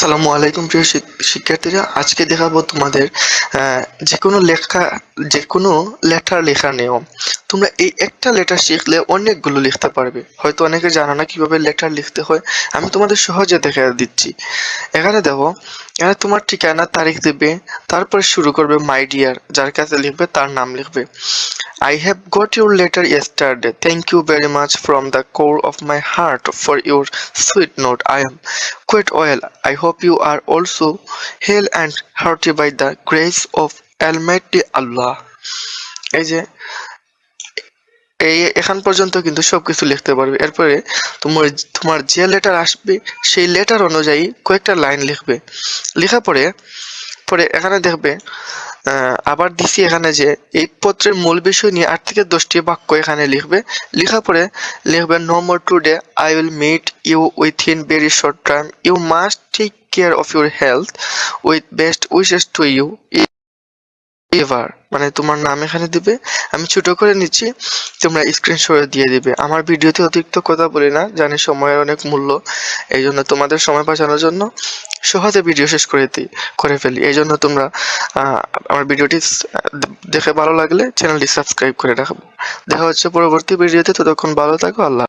আসসালামু আলাইকুম, প্রিয় শিক- শিক্ষার্থীরা আজকে দেখাবো তোমাদের যে কোনো লেখা, যে কোনো লেটার লেখার নিয়ম তোমরা এই একটা লেটার শিখলে অনেকগুলো লিখতে পারবে হয়তো অনেকে জানো না কীভাবে লেটার লিখতে হয় আমি তোমাদের সহজে দেখে দিচ্ছি এখানে দেখো, এখানে তোমার ঠিকানা, তারিখ দেবে, তারপরে শুরু করবে মাই ডিয়ার যার কাছে লিখবে, তার নাম লিখবে I have got your letter yesterday. Thank you very much from the core of my heart for your sweet note. I am quite well. I hope you are also healed and hearty by the grace of Almighty Allah. এই যে, এই এখান পর্যন্ত কিন্তু সবকিছু লিখতে পারবে এরপরে তোমার তোমার যে লেটার আসবে, সেই লেটার অনুযায়ী কয়েকটা লাইন লিখবে লেখা পরে পরে এখানে দেখবে আবার দিছি এখানে যে, এই পত্রের মূল বিষয় নিয়ে আট থেকে দশটি বাক্য এখানে লিখবে। লেখা পরে লিখবে no more today I will meet you with in very short time you must take care of your health with best wishes to you ever মানে তোমার নাম এখানে দিবে। আমি ছোট করে নিচ্ছি, তোমরা স্ক্রিনশট দিয়ে দিবে। আমার ভিডিওতে অতিরিক্ত কথা বলি না, জানি সময়ের অনেক মূল্য এই জন্য তোমাদের সময় বাঁচানোর জন্য। সহজে ভিডিও শেষ করে দিই, করে ফেলি। এই জন্য তোমরা আমার ভিডিওটি দেখে ভালো লাগলে চ্যানেলটি সাবস্ক্রাইব করে রাখব। দেখা হচ্ছে পরবর্তী ভিডিওতে ততক্ষণ ভালো থাকো, আল্লাহ